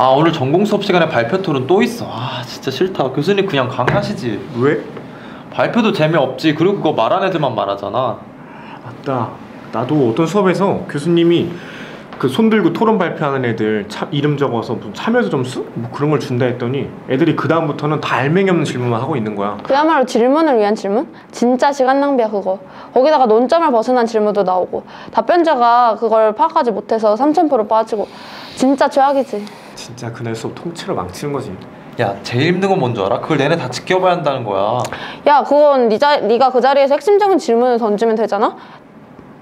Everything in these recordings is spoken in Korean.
아 오늘 전공 수업 시간에 발표 토론 또 있어. 아 진짜 싫다. 교수님 그냥 강의하시지. 왜? 발표도 재미없지. 그리고 그거 말한 애들만 말하잖아. 맞다. 나도 어떤 수업에서 교수님이 그 손 들고 토론 발표하는 애들 차, 이름 적어서 무슨 참여자 점수? 뭐 그런 걸 준다 했더니 애들이 그 다음부터는 다 알맹이 없는 질문만 하고 있는 거야. 그야말로 질문을 위한 질문? 진짜 시간 낭비야 그거 거기다가 논점을 벗어난 질문도 나오고 답변자가 그걸 파악하지 못해서 3000% 빠지고 진짜 최악이지 진짜 그날 수업 통째로 망치는 거지. 야 제일 힘든 건 뭔지 알아? 그걸 내내 다 지켜봐야 한다는 거야. 야 그건 네 자, 네가 그 자리에서 핵심적인 질문을 던지면 되잖아?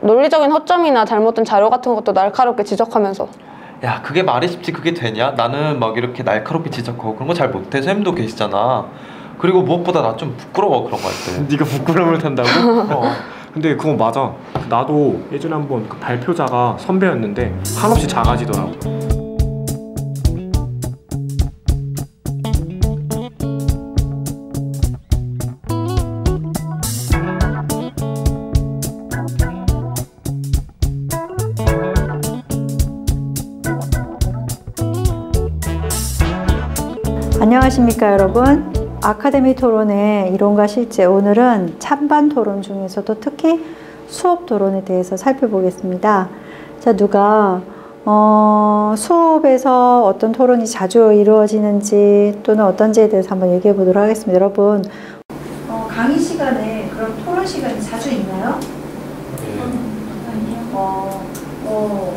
논리적인 허점이나 잘못된 자료 같은 것도 날카롭게 지적하면서 야 그게 말이 쉽지 그게 되냐? 나는 막 이렇게 날카롭게 지적하고 그런 거 잘 못해. 쌤도 계시잖아. 그리고 무엇보다 나 좀 부끄러워 그런 거 할 때. 네가 부끄러움을 탄다고? 어. 근데 그건 맞아. 나도 예전에 한번 그 발표자가 선배였는데 한없이 작아지더라고. 안녕하십니까 여러분 아카데미 토론의 이론과 실제 오늘은 찬반 토론 중에서도 특히 수업 토론에 대해서 살펴보겠습니다 자 누가 어, 수업에서 어떤 토론이 자주 이루어지는지 또는 어떤지에 대해서 한번 얘기해 보도록 하겠습니다 여러분 어, 강의 시간에 그럼 토론 시간이 자주 있나요? 어, 어,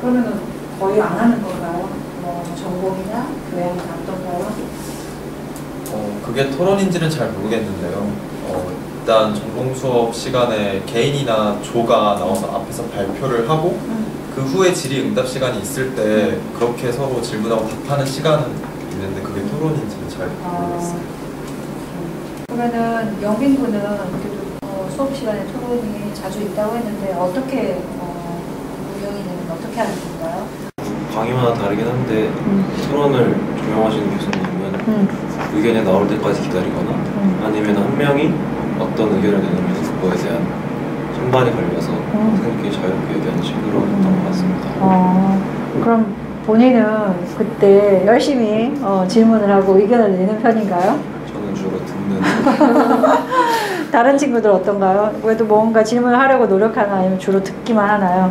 그러면 거의 안 하는 건가요? 뭐 전공이나 교양이나 어떤가요? 어, 그게 토론인지는 잘 모르겠는데요. 어, 일단 전공 수업 시간에 개인이나 조가 나와서 앞에서 발표를 하고 그 후에 질의 응답 시간이 있을 때 그렇게 서로 질문하고 답하는 시간은 있는데 그게 토론인지는 잘 모르겠어요. 그러면은 영빈군은 그래도 어, 수업 시간에 토론이 자주 있다고 했는데 어떻게 어, 운영이 되는 어떻게 하는 건가요? 강의마다 다르긴 한데 토론을 조명하시는 교수님은 의견이 나올 때까지 기다리거나 아니면 한 명이 어떤 의견을 내놓으면 그거에 대한 선반이 걸려서 선생님께 자유롭게 얘기하는 식으로 했던 것 같습니다. 어, 그럼 본인은 그때 열심히 어, 질문을 하고 의견을 내는 편인가요? 저는 주로 듣는 다른 친구들 어떤가요? 그래도 뭔가 질문을 하려고 노력하나 아니면 주로 듣기만 하나요?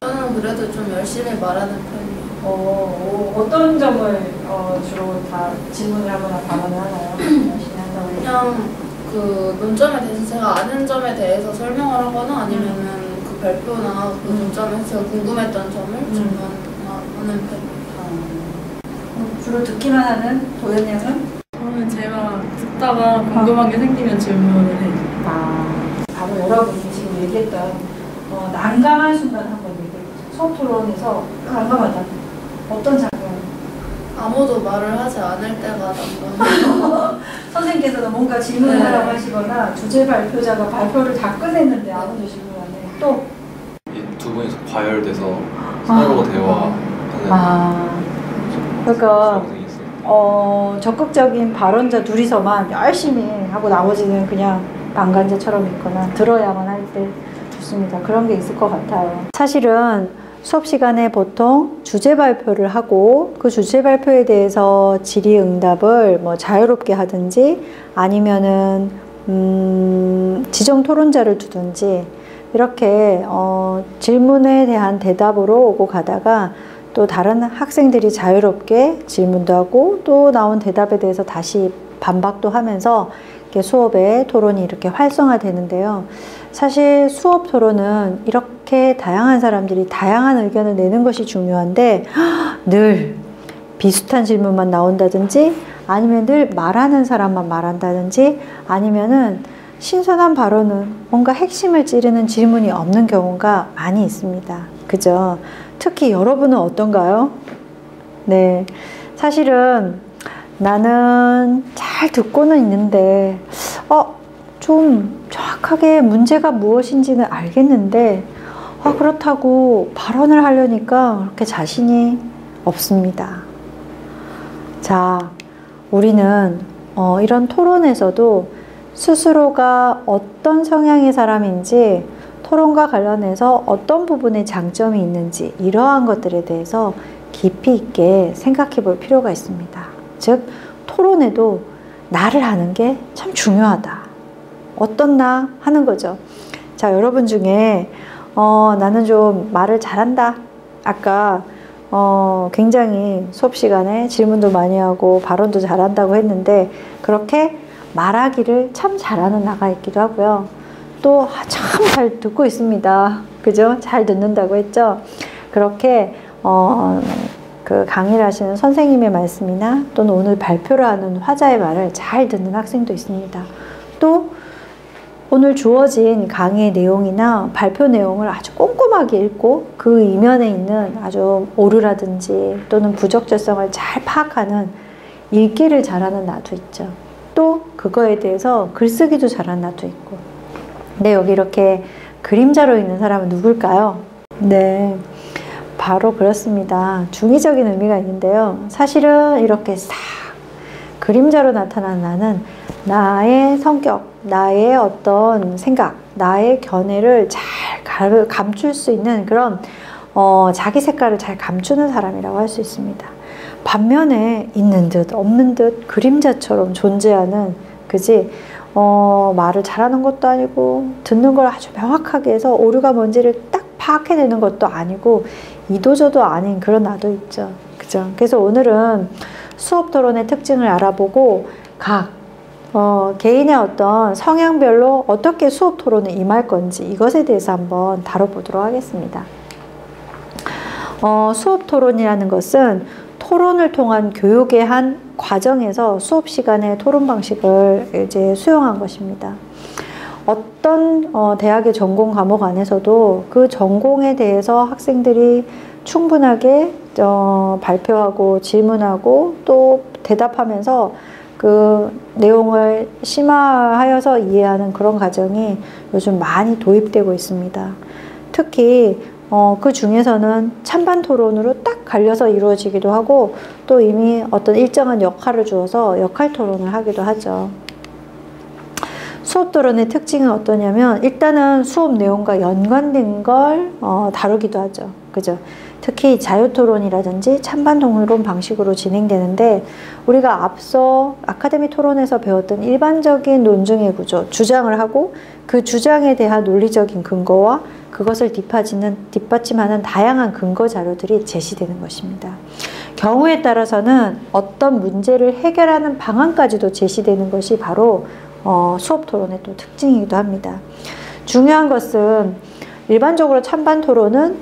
저는 그래도 좀 열심히 말하는 편 이에요. 어, 떤 점을 어, 주로 다 질문을 하거나 발언을 하나요? 그냥 그 논점에 대해서 제가 아는 점에 대해서 설명을 하거나 아니면은 그 발표나 그 논점에서 제가 궁금했던 점을 질문하는 편이에요. 어, 주로 듣기만 하는 도현 양은? 저는 제가 듣다가 궁금한 게 생기면 질문을 해요. 아, 바로 여러분이 지금 얘기했던 어, 난감한 순간 한번 얘기해보세요. 수업 토론에서 난감하다. 어떤 장면? 아무도 말을 하지 않을 때가 난감. 선생님께서는 뭔가 질문을 네. 하라고 하시거나 주제 발표자가 발표를 다 끝냈는데 아무도 질문 안 해. 또? 이두 분이서 과열돼서 서로 대화하는 아, 그러니까. 어, 적극적인 발언자 둘이서만 열심히 하고 나머지는 그냥 방관자처럼 있거나 들어야만 할 때 좋습니다. 그런 게 있을 것 같아요. 사실은 수업 시간에 보통 주제 발표를 하고 그 주제 발표에 대해서 질의 응답을 뭐 자유롭게 하든지 아니면은 음, 지정 토론자를 두든지 이렇게 어, 질문에 대한 대답으로 오고 가다가 또 다른 학생들이 자유롭게 질문도 하고 또 나온 대답에 대해서 다시 반박도 하면서 수업의 토론이 이렇게 활성화되는데요. 사실 수업 토론은 이렇게 다양한 사람들이 다양한 의견을 내는 것이 중요한데 늘 비슷한 질문만 나온다든지 아니면 늘 말하는 사람만 말한다든지 아니면은 신선한 발언은 뭔가 핵심을 찌르는 질문이 없는 경우가 많이 있습니다. 그죠? 특히 여러분은 어떤가요? 네. 사실은 나는 잘 듣고는 있는데, 어, 좀 정확하게 문제가 무엇인지는 알겠는데, 아, 그렇다고 발언을 하려니까 그렇게 자신이 없습니다. 자, 우리는 어, 이런 토론에서도 스스로가 어떤 성향의 사람인지 토론과 관련해서 어떤 부분에 장점이 있는지 이러한 것들에 대해서 깊이 있게 생각해 볼 필요가 있습니다. 즉, 토론에도 나를 하는 게 참 중요하다. 어떤 나 하는 거죠. 자, 여러분 중에, 어, 나는 좀 말을 잘한다. 아까, 어, 굉장히 수업 시간에 질문도 많이 하고 발언도 잘한다고 했는데, 그렇게 말하기를 참 잘하는 나가 있기도 하고요. 또 참 잘 듣고 있습니다. 그죠? 잘 듣는다고 했죠? 그렇게, 어, 그 강의를 하시는 선생님의 말씀이나 또는 오늘 발표를 하는 화자의 말을 잘 듣는 학생도 있습니다. 또 오늘 주어진 강의 내용이나 발표 내용을 아주 꼼꼼하게 읽고 그 이면에 있는 아주 오류라든지 또는 부적절성을 잘 파악하는 읽기를 잘하는 나도 있죠. 또 그거에 대해서 글쓰기도 잘하는 나도 있고. 근데 여기 이렇게 그림자로 있는 사람은 누굴까요? 네. 바로 그렇습니다. 중의적인 의미가 있는데요. 사실은 이렇게 싹 그림자로 나타난 나는 나의 성격, 나의 어떤 생각, 나의 견해를 잘 감출 수 있는 그런 어, 자기 색깔을 잘 감추는 사람이라고 할 수 있습니다. 반면에 있는 듯 없는 듯 그림자처럼 존재하는 그지 어, 말을 잘하는 것도 아니고 듣는 걸 아주 명확하게 해서 오류가 뭔지를 딱 파악해내는 것도 아니고 이도저도 아닌 그런 나도 있죠. 그죠? 그래서 오늘은 수업 토론의 특징을 알아보고 각 어, 개인의 어떤 성향별로 어떻게 수업 토론에 임할 건지 이것에 대해서 한번 다뤄보도록 하겠습니다. 어, 수업 토론이라는 것은 토론을 통한 교육의 한 과정에서 수업 시간의 토론 방식을 이제 수용한 것입니다. 어떤 어, 대학의 전공 과목 안에서도 그 전공에 대해서 학생들이 충분하게 어, 발표하고 질문하고 또 대답하면서 그 내용을 심화하여서 이해하는 그런 과정이 요즘 많이 도입되고 있습니다. 특히 어, 그 중에서는 찬반 토론으로 딱 갈려서 이루어지기도 하고 또 이미 어떤 일정한 역할을 주어서 역할 토론을 하기도 하죠. 수업 토론의 특징은 어떠냐면 일단은 수업 내용과 연관된 걸 어, 다루기도 하죠. 그죠? 특히 자유토론이라든지 찬반 동론 방식으로 진행되는데 우리가 앞서 아카데미 토론에서 배웠던 일반적인 논증의 구조, 주장을 하고 그 주장에 대한 논리적인 근거와 그것을 뒷받치는, 뒷받침하는 다양한 근거 자료들이 제시되는 것입니다. 경우에 따라서는 어떤 문제를 해결하는 방안까지도 제시되는 것이 바로 어, 수업 토론의 또 특징이기도 합니다. 중요한 것은 일반적으로 찬반 토론은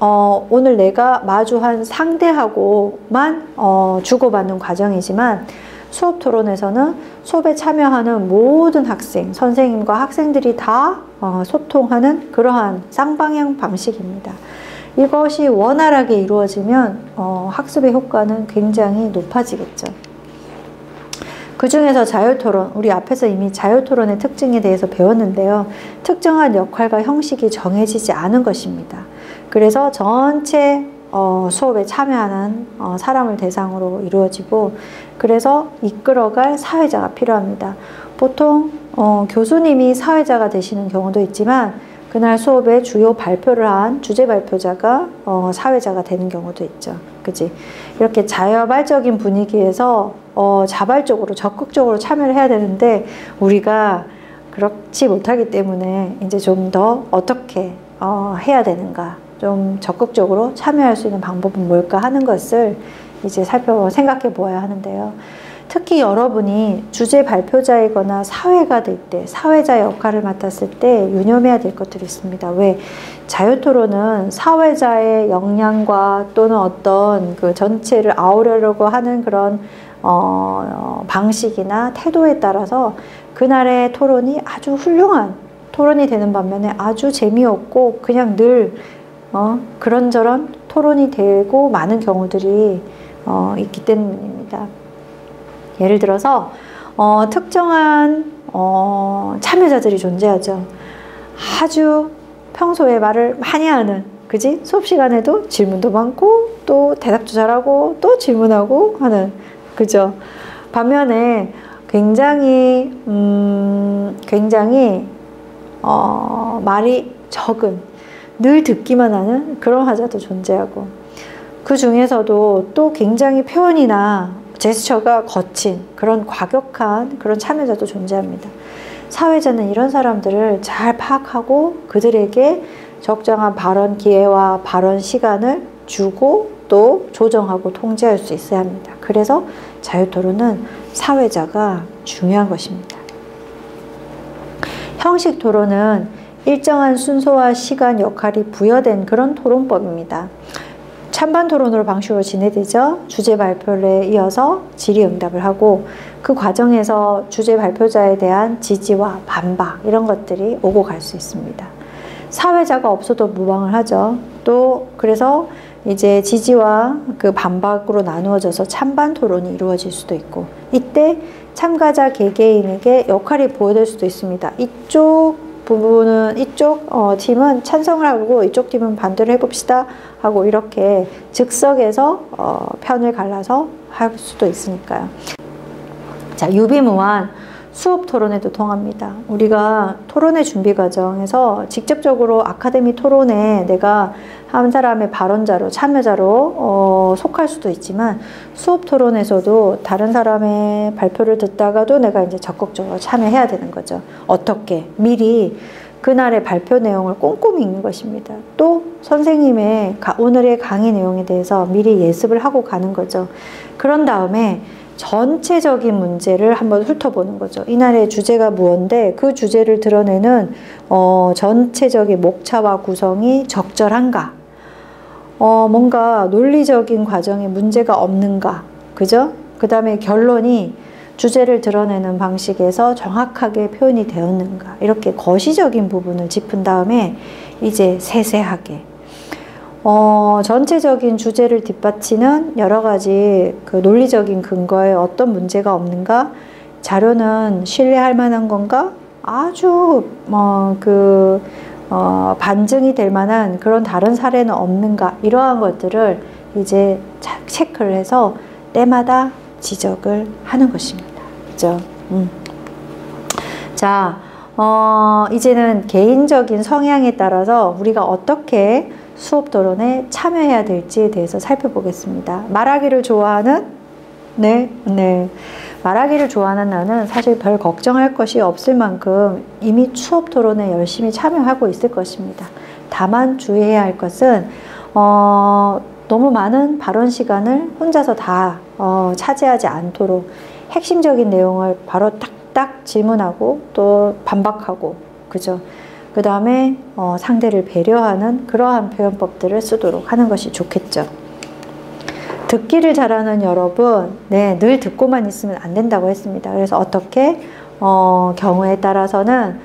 어, 오늘 내가 마주한 상대하고만 어, 주고받는 과정이지만 수업 토론에서는 수업에 참여하는 모든 학생, 선생님과 학생들이 다 어, 소통하는 그러한 쌍방향 방식입니다. 이것이 원활하게 이루어지면 어, 학습의 효과는 굉장히 높아지겠죠. 그 중에서 자유토론, 우리 앞에서 이미 자유토론의 특징에 대해서 배웠는데요. 특정한 역할과 형식이 정해지지 않은 것입니다. 그래서 전체 어, 수업에 참여하는 어, 사람을 대상으로 이루어지고 그래서 이끌어갈 사회자가 필요합니다. 보통 어, 교수님이 사회자가 되시는 경우도 있지만 그날 수업에 주요 발표를 한 주제 발표자가 어, 사회자가 되는 경우도 있죠. 그지? 이렇게 자유발적인 분위기에서 어, 자발적으로 적극적으로 참여를 해야 되는데 우리가 그렇지 못하기 때문에 이제 좀 더 어떻게 어, 해야 되는가 좀 적극적으로 참여할 수 있는 방법은 뭘까 하는 것을 이제 살펴 생각해 보아야 하는데요. 특히 여러분이 주제 발표자이거나 사회가 될 때, 사회자 역할을 맡았을 때 유념해야 될 것들이 있습니다. 왜? 자유토론은 사회자의 역량과 또는 어떤 그 전체를 아우르려고 하는 그런 어, 방식이나 태도에 따라서 그날의 토론이 아주 훌륭한 토론이 되는 반면에 아주 재미없고 그냥 늘 어, 그런저런 토론이 되고 많은 경우들이 어, 있기 때문입니다. 예를 들어서 어, 특정한 어, 참여자들이 존재하죠. 아주 평소에 말을 많이 하는 그지? 수업 시간에도 질문도 많고 또 대답도 잘하고 또 질문하고 하는 그죠? 반면에 굉장히 음, 굉장히 어, 말이 적은 늘 듣기만 하는 그런 화자도 존재하고 그 중에서도 또 굉장히 표현이나 제스처가 거친 그런 과격한 그런 참여자도 존재합니다. 사회자는 이런 사람들을 잘 파악하고 그들에게 적정한 발언 기회와 발언 시간을 주고 또 조정하고 통제할 수 있어야 합니다. 그래서 자유토론은 사회자가 중요한 것입니다. 형식 토론은 일정한 순서와 시간, 역할이 부여된 그런 토론법입니다. 찬반 토론으로 방식으로 진행되죠. 주제 발표에 이어서 질의응답을 하고 그 과정에서 주제 발표자에 대한 지지와 반박 이런 것들이 오고 갈 수 있습니다. 사회자가 없어도 무방을 하죠. 또 그래서 이제 지지와 그 반박으로 나누어져서 찬반 토론이 이루어질 수도 있고 이때 참가자 개개인에게 역할이 부여될 수도 있습니다. 이쪽 부분은 이쪽 어, 팀은 찬성을 하고 이쪽 팀은 반대를 해봅시다 하고 이렇게 즉석에서 어, 편을 갈라서 할 수도 있으니까요. 자 유비무한 수업 토론에도 통합니다. 우리가 토론의 준비 과정에서 직접적으로 아카데미 토론에 내가 한 사람의 발언자로 참여자로 어, 속할 수도 있지만 수업 토론에서도 다른 사람의 발표를 듣다가도 내가 이제 적극적으로 참여해야 되는 거죠. 어떻게 미리 그날의 발표 내용을 꼼꼼히 읽는 것입니다. 또 선생님의 오늘의 강의 내용에 대해서 미리 예습을 하고 가는 거죠. 그런 다음에 전체적인 문제를 한번 훑어보는 거죠. 이날의 주제가 무언데 그 주제를 드러내는 어, 전체적인 목차와 구성이 적절한가? 어, 뭔가 논리적인 과정에 문제가 없는가? 그죠? 그 다음에 결론이 주제를 드러내는 방식에서 정확하게 표현이 되었는가? 이렇게 거시적인 부분을 짚은 다음에 이제 세세하게 어, 전체적인 주제를 뒷받치는 여러 가지 그 논리적인 근거에 어떤 문제가 없는가? 자료는 신뢰할 만한 건가? 아주 뭐그 어, 반증이 될 만한 그런 다른 사례는 없는가? 이러한 것들을 이제 체크를 해서 때마다 지적을 하는 것입니다. 그죠? 음. 자, 어, 이제는 개인적인 성향에 따라서 우리가 어떻게 수업 토론에 참여해야 될지에 대해서 살펴보겠습니다. 말하기를 좋아하는 네, 네. 말하기를 좋아하는 나는 사실 별 걱정할 것이 없을 만큼 이미 수업 토론에 열심히 참여하고 있을 것입니다. 다만 주의해야 할 것은 어, 너무 많은 발언 시간을 혼자서 다 어, 차지하지 않도록 핵심적인 내용을 바로 딱딱 질문하고 또 반박하고 그죠? 그 다음에 어, 상대를 배려하는 그러한 표현법들을 쓰도록 하는 것이 좋겠죠. 듣기를 잘하는 여러분, 네, 늘 듣고만 있으면 안 된다고 했습니다. 그래서 어떻게 어, 경우에 따라서는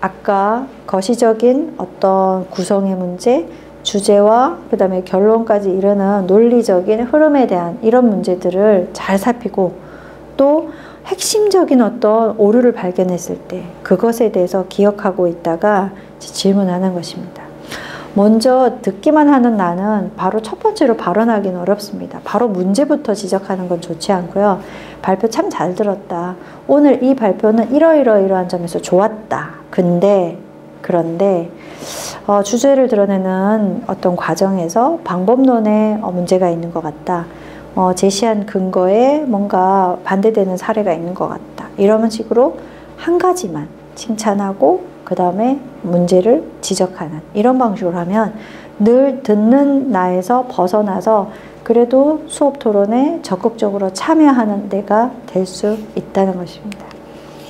아까 거시적인 어떤 구성의 문제, 주제와 그 다음에 결론까지 이르는 논리적인 흐름에 대한 이런 문제들을 잘 살피고 또 핵심적인 어떤 오류를 발견했을 때 그것에 대해서 기억하고 있다가 질문하는 것입니다. 먼저 듣기만 하는 나는 바로 첫 번째로 발언하기는 어렵습니다. 바로 문제부터 지적하는 건 좋지 않고요. 발표 참 잘 들었다. 오늘 이 발표는 이러이러이러한 점에서 좋았다. 근데 그런데 어, 주제를 드러내는 어떤 과정에서 방법론에 어, 문제가 있는 것 같다. 어, 제시한 근거에 뭔가 반대되는 사례가 있는 것 같다. 이런 식으로 한 가지만 칭찬하고 그 다음에 문제를 지적하는 이런 방식으로 하면 늘 듣는 나에서 벗어나서 그래도 수업 토론에 적극적으로 참여하는 데가 될 수 있다는 것입니다.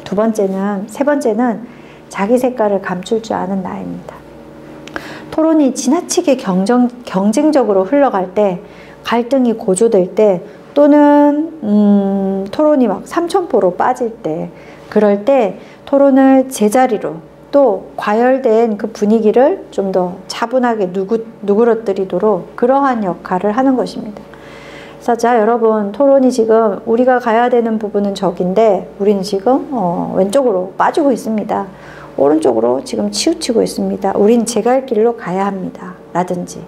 두 번째는, 세 번째는 자기 색깔을 감출 줄 아는 나입니다. 토론이 지나치게 경쟁, 경쟁적으로 흘러갈 때 갈등이 고조될 때 또는 음, 토론이 막 삼천포로 빠질 때 그럴 때 토론을 제자리로 또 과열된 그 분위기를 좀 더 차분하게 누구, 누그러뜨리도록 그러한 역할을 하는 것입니다. 그래서 자 여러분 토론이 지금 우리가 가야 되는 부분은 저긴데 우리는 지금 어, 왼쪽으로 빠지고 있습니다. 오른쪽으로 지금 치우치고 있습니다. 우린 제 갈 길로 가야 합니다. 라든지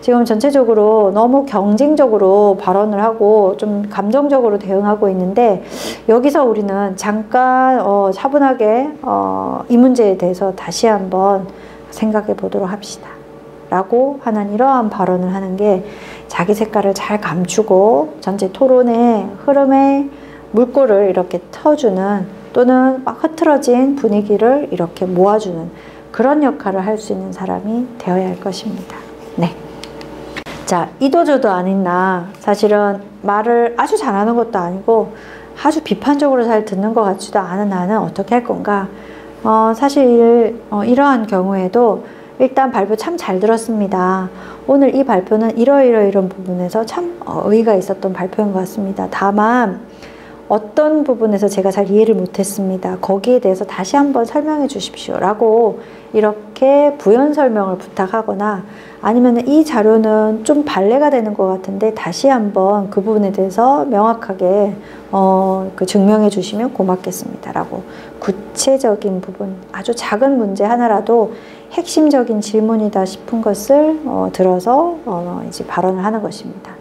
지금 전체적으로 너무 경쟁적으로 발언을 하고 좀 감정적으로 대응하고 있는데 여기서 우리는 잠깐 어, 차분하게 어, 이 문제에 대해서 다시 한번 생각해 보도록 합시다. 라고 하는 이러한 발언을 하는 게 자기 색깔을 잘 감추고 전체 토론의 흐름에 물꼬를 이렇게 터주는 또는 막 흐트러진 분위기를 이렇게 모아주는 그런 역할을 할 수 있는 사람이 되어야 할 것입니다. 네. 자, 이도저도 아닌 나 사실은 말을 아주 잘하는 것도 아니고 아주 비판적으로 잘 듣는 것 같지도 않은 나는 어떻게 할 건가? 어, 사실 어, 이러한 경우에도 일단 발표 참 잘 들었습니다. 오늘 이 발표는 이러이러 이런 부분에서 참 어, 의의가 있었던 발표인 것 같습니다. 다만 어떤 부분에서 제가 잘 이해를 못했습니다. 거기에 대해서 다시 한번 설명해 주십시오. 라고 이렇게 부연 설명을 부탁하거나 아니면 이 자료는 좀 발레가 되는 것 같은데 다시 한번 그 부분에 대해서 명확하게 어, 그 증명해 주시면 고맙겠습니다. 라고 구체적인 부분, 아주 작은 문제 하나라도 핵심적인 질문이다 싶은 것을 어, 들어서 어, 이제 발언을 하는 것입니다.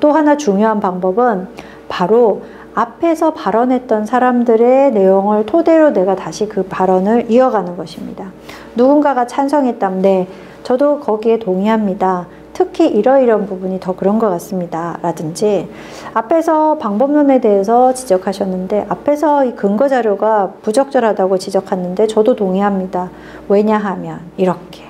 또 하나 중요한 방법은 바로 앞에서 발언했던 사람들의 내용을 토대로 내가 다시 그 발언을 이어가는 것입니다. 누군가가 찬성했다면 네, 저도 거기에 동의합니다. 특히 이러이러한 부분이 더 그런 것 같습니다. 라든지 앞에서 방법론에 대해서 지적하셨는데 앞에서 이 근거 자료가 부적절하다고 지적했는데 저도 동의합니다. 왜냐하면 이렇게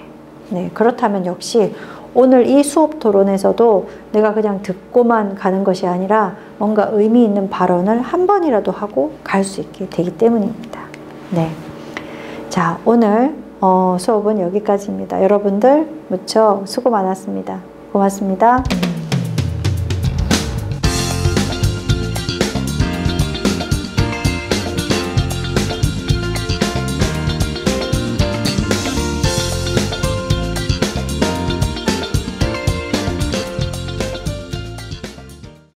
네, 그렇다면 역시 오늘 이 수업 토론에서도 내가 그냥 듣고만 가는 것이 아니라 뭔가 의미 있는 발언을 한 번이라도 하고 갈 수 있게 되기 때문입니다. 네. 자, 오늘 어, 수업은 여기까지입니다. 여러분들 무척 수고 많았습니다. 고맙습니다.